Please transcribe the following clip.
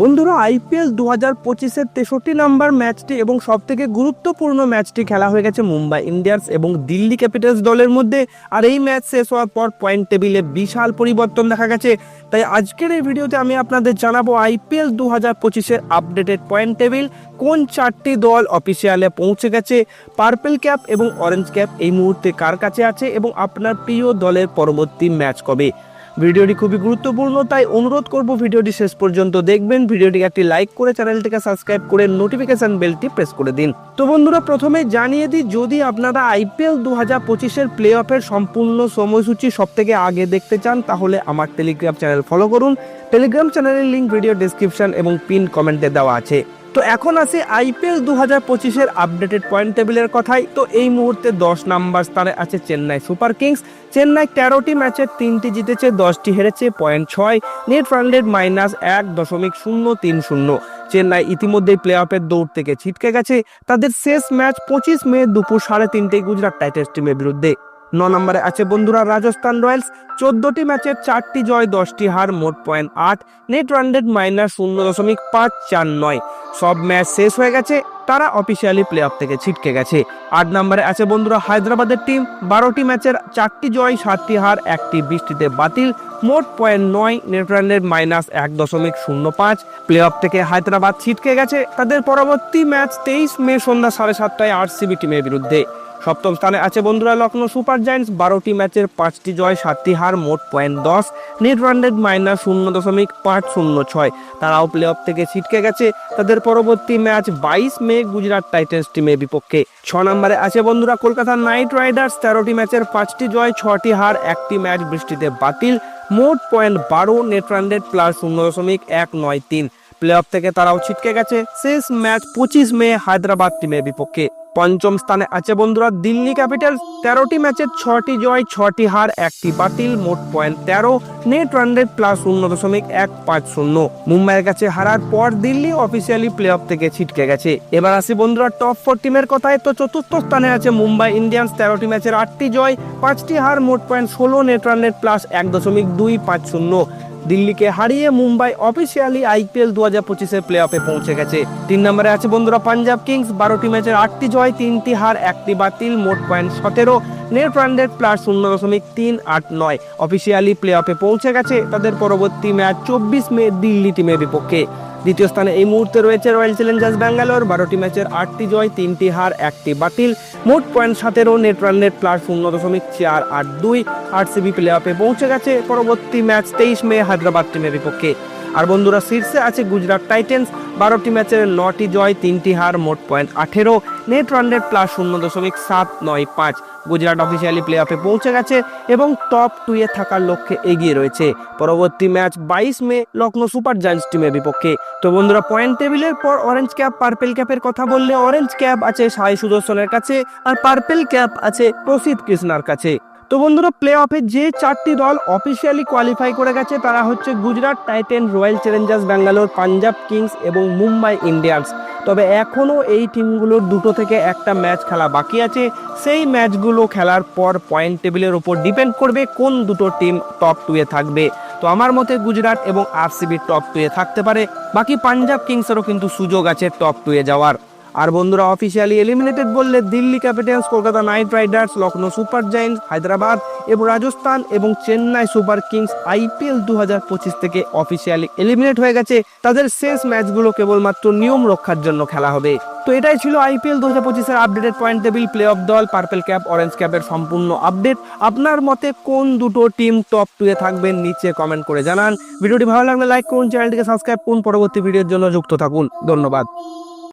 বন্ধুরা আইপিএল দু হাজার পঁচিশের তেষট্টি নাম্বার ম্যাচটি এবং সবথেকে গুরুত্বপূর্ণ ম্যাচটি খেলা হয়ে গেছে মুম্বাই ইন্ডিয়ান্স এবং দিল্লি ক্যাপিটালস দলের মধ্যে। আর এই ম্যাচ শেষ হওয়ার পর পয়েন্ট টেবিলে বিশাল পরিবর্তন দেখা গেছে। তাই আজকের এই ভিডিওতে আমি আপনাদের জানাব আইপিএল দু হাজার পঁচিশের আপডেটেড পয়েন্ট টেবিল, কোন চারটি দল অফিসিয়ালে পৌঁছে গেছে, পার্পেল ক্যাপ এবং অরেঞ্জ ক্যাপ এই মুহূর্তে কার কাছে আছে এবং আপনার প্রিয় দলের পরবর্তী ম্যাচ কবে? ভিডিওটি খুবই গুরুত্বপূর্ণ, তাই অনুরোধ করব ভিডিওটি শেষ পর্যন্ত দেখবেন। ভিডিওটি একটি লাইক করে চ্যানেলটিকে সাবস্ক্রাইব করে নোটিফিকেশন বেলটি প্রেস করে দিন। তো বন্ধুরা, প্রথমে জানিয়ে দিই, যদি আপনারা আইপিএল দু হাজার পঁচিশের প্লে অফের সম্পূর্ণ সময়সূচি সব থেকে আগে দেখতে চান, তাহলে আমার টেলিগ্রাম চ্যানেল ফলো করুন। টেলিগ্রাম চ্যানেলের লিঙ্ক ভিডিও ডিসক্রিপশন এবং পিন কমেন্টে দেওয়া আছে। তো এখন আসি আইপিএল দু হাজার পঁচিশের আপডেটেড পয়েন্ট টেবিলের কথাই। তো এই মুহূর্তে দশ নাম্বার স্থানে আছে চেন্নাই সুপার কিংস। চেন্নাই তেরোটি ম্যাচের তিনটি জিতেছে, দশটি হেরেছে, পয়েন্ট ছয়। নেট রান রেট মাইনাস এক দশমিক শূন্য তিন শূন্য। চেন্নাই ইতিমধ্যেই প্লে অফের দৌড় থেকে ছিটকে গেছে। তাদের শেষ ম্যাচ পঁচিশ মে দুপুর সাড়ে তিনটেই গুজরাট টাইটান্স টিমের বিরুদ্ধে। ন নম্বরে আছে বন্ধুরা রাজস্থান রয়্যালস। চোদ্দটি ম্যাচের চারটি জয়, দশটি হার, মোট পয়েন্ট আট। নেট রান রেট মাইনাস শূন্য দশমিক পাঁচ চার নয়। সব ম্যাচ শেষ হয়ে গেছে, তারা অফিসিয়ালি প্লে অফ থেকে ছিটকে গেছে। আট নম্বরে আছে বন্ধুরা হায়দ্রাবাদের টিম বারোটি ম্যাচের চারটি জয়, সাতটি হার, একটি বৃষ্টিতে বাতিল। মোট পয়েন্ট নয়, নেট রান মাইনাস এক দশমিক শূন্য পাঁচ। প্লে অফ থেকে হায়দ্রাবাদ ছিটকে গেছে, তাদের পরবর্তী ম্যাচ তেইশ মে সন্ধ্যা সাড়ে সাতটায় আরসিবি টিমের বিরুদ্ধে। সপ্তম স্থানে আছে বন্ধুরা লখনৌ সুপার জায়ান্টস। বারোটি ম্যাচের পাঁচটি জয়, সাতটি হার, মোট পয়েন্ট দশ। নেট রানরেট মাইনাস শূন্য দশমিক পাঁচ শূন্য ছয়। তারাও প্লে অফ থেকে ছিটকে গেছে। তাদের পরবর্তী ম্যাচ বাইশ মে, গুজরাট টাইটান্স টিমের বিপক্ষে। ছ নম্বরে আছে বন্ধুরা কলকাতা নাইট রাইডার্স। তেরোটি ম্যাচের পাঁচটি জয়, ছটি হার, একটি ম্যাচ বৃষ্টিতে বাতিল। মোট পয়েন্ট বারো, নেট রানরেট প্লাস শূন্য দশমিক এক নয় তিন। প্লে অফ থেকে তারাও ছিটকে গেছে। শেষ ম্যাচ পঁচিশ মে, হায়দ্রাবাদ টিমের বিপক্ষে। পঞ্চম স্থানে আছে বন্ধুরা দিল্লি ক্যাপিটাল তেরোটি ম্যাচের ছটি জয়, ছটি হার, একটি বাতিল, মোট পয়েন্ট তেরো। নেট রান রেট প্লাস শূন্য দশমিক এক পাঁচ শূন্য। মুম্বাইয়ের কাছে হারার পর দিল্লি অফিসিয়ালি প্লে অফ থেকে ছিটকে গেছে। এবার আসি বন্ধুরা টপ ফোর টিমের কথায়। তো চতুর্থ স্থানে আছে মুম্বাই ইন্ডিয়ান্স। তেরোটি ম্যাচের আটটি জয়, পাঁচটি হার, মোট পয়েন্ট ষোলো। নেট রান রেট প্লাস এক দশমিক দুই পাঁচ শূন্য। দিল্লিকে হারিয়ে মুম্বাই অফিসিয়ালি আইপিএল দু হাজার পঁচিশের প্লে অফে পৌঁছে গেছে। তিন নম্বরে আছে বন্ধুরা পাঞ্জাব কিংস, বারোটি ম্যাচের আটটি জয়, তিনটি হার, একটি বাতিল, মোট পয়েন্ট সতেরো। নেট রানরেট প্লাস শূন্য দশমিক তিন আট নয়। অফিসিয়ালি প্লে অফে পৌঁছে গেছে। তাদের পরবর্তী ম্যাচ চব্বিশ মে দিল্লি টিমের বিপক্ষে। দ্বিতীয় স্থানে এই মুহূর্তে রয়েছে রয়্যাল চ্যালেঞ্জার্স ব্যাঙ্গালোর বারোটি ম্যাচের আটটি জয়, তিনটি হার, একটি বাতিল। মোট পয়েন্ট সাতেরও নেট রান রেট প্লাস শূন্য দশমিক চার আট দুই। আর আরসিবি প্লে অফে পৌঁছে গেছে। পরবর্তী ম্যাচ তেইশ মে, হায়দ্রাবাদ টিমের বিপক্ষে। আর বন্ধুরা শীর্ষে আছে গুজরাট টাইটেন্স। বারোটি ম্যাচের নটি জয়, তিনটি হার, মোট পয়েন্ট আঠেরো। নেট রান রেট প্লাস শূন্য দশমিক সাত নয় পাঁচ। গুজরাট অফিসিয়ালি প্লে অফে পৌঁছে গেছে এবং টপ টু এ থাকার লক্ষ্যে এগিয়ে রয়েছে। পরবর্তী ম্যাচ বাইশ মে লখনৌ সুপার জায়ান্টস টিমের বিপক্ষে। তো বন্ধুরা পয়েন্ট টেবিলের পর অরেঞ্জ ক্যাপ পার্পেল ক্যাপের কথা বললে অরেঞ্জ ক্যাপ আছে সাই সুদর্শনের কাছে আর পার্পেল ক্যাপ আছে প্রসিদ্ধ কৃষ্ণার কাছে। তো বন্ধুরা প্লে অফে যে চারটি দল অফিসিয়ালি কোয়ালিফাই করে গেছে, তারা হচ্ছে Gujarat Titans Royal Challengers, Bangalore, Punjab Kings এবং মুম্বাই ইন্ডিয়ান্স। তবে এখনও এই টিমগুলোর দুটো থেকে একটা ম্যাচ খেলা বাকি আছে। সেই ম্যাচগুলো খেলার পর পয়েন্ট টেবিলের উপর ডিপেন্ড করবে কোন দুটো টিম টপ টুয়ে থাকবে। তো আমার মতে গুজরাট এবং আরসিবি টপ টুয়ে থাকতে পারে। বাকি পাঞ্জাব কিংসেরও কিন্তু সুযোগ আছে টপ টুয়ে যাওয়ার। আর বন্ধুরা অফিসিয়ালি এলিমিনেটেড বললে Delhi Capitals Kolkata Knight Riders Lucknow super giants Hyderabad এবং রাজস্থান এবং চেন্নাই সুপার কিংস আইপিএল দু হাজার পঁচিশ থেকে অফিসিয়ালি এলিমিনেট হয়ে গেছে। তাদের শেষ ম্যাচগুলো কেবলমাত্র নিয়ম রক্ষার জন্য খেলা হবে। তো এটাই ছিল আইপিএল দু হাজার পঁচিশের updated point table play off দল পার্পেল ক্যাপ অরেঞ্জ ক্যাপের সম্পূর্ণ আপডেট আপনার মতে কোন দুটো টিম টপ টুয়ে থাকবেন নিচে কমেন্ট করে জানান। ভিডিওটি ভালো লাগলে লাইক করুন চ্যানেলটিকে সাবস্ক্রাইব করুন। পরবর্তী ভিডিওর জন্য যুক্ত থাকুন। ধন্যবাদ।